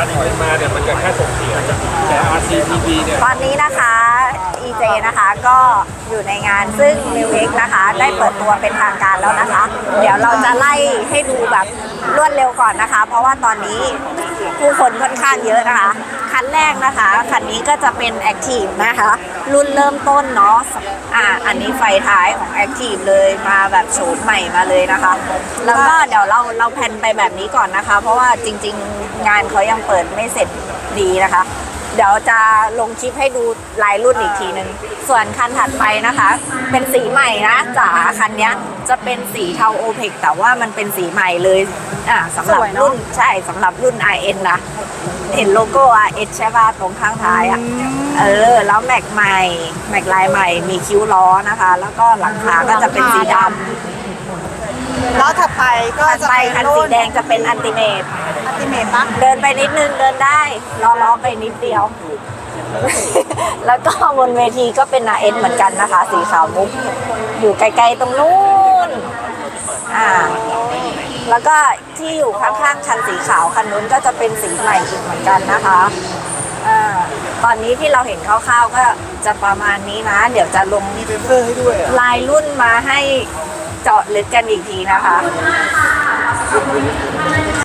าถอยมาเนี่ยมันจะแค่ส่งเสียงแต่ RCTV เนี่ยตอนนี้นะคะ EJ นะคะก็อยู่ในงานซึ่ง New X นะคะ ได้เปิดตัวเป็นทางการแล้วนะคะ เดี๋ยวเราจะไล่ให้ดูแบบรวดเร็วก่อนนะคะ เพราะว่าตอนนี้ผู้คนค่อนข้างเยอะนะคะ คันแรกนะคะ คันนี้ก็จะเป็น Active นะคะ รุ่นเริ่มต้นเนาะอ่าอันนี้ไฟท้ายของ Active เลยมาแบบโฉมใหม่มาเลยนะคะ แล้วก็เดี๋ยวเราเราแพนไปแบบนี้ก่อนนะคะ เพราะว่าจริง ๆ งานเขายังเปิดไม่เสร็จดีนะคะ เดี๋ยวจะลงคลิปให้ดูลายรุ่นอีกทีหนึ่งส่วนคันถัดไปนะคะ เป็นสีใหม่นะจ๋าคันนี้จะเป็นสีเทาโอเพกแต่ว่ามันเป็นสีใหม่เลย อ่าสำหรับสวยเนอะรุ่นใช่สำหรับรุ่น RN นะเห็นโลโก้ RS ใช่ป่ะตรงข้างท้ายอะเออ แล้วแม็กใหม่แม็กลายใหม่มีคิ้วล้อนะคะ แล้วก็หลังคาก็จะเป็นสีดำแล้วถัดไปก็ถัดจะไปเป็นคันรุ่สีนแดงจะเป็นอันติเมตอัลติเมทปะเดินไปนิดนึงเดินได้ล้อล้อไปนิดเดียว แล้วก็บนเวทีก็เป็นนาเอ็นเหมือนกันนะคะ สีขาวมุก อยู่ไกลๆตรงนู้นอ่า แล้วก็ที่อยู่ข้างๆคันสีขาวคันนู้นก็จะเป็นสีใหม่อีกเหมือนกันนะคะอ่าตอนนี้ที่เราเห็นคร่าวๆก็จะประมาณนี้นะ เดี๋ยวจะลงมีเซนเซอร์ให้ด้วยอะลายรุ่นมาให้เจาะลึกกันอีกทีนะคะ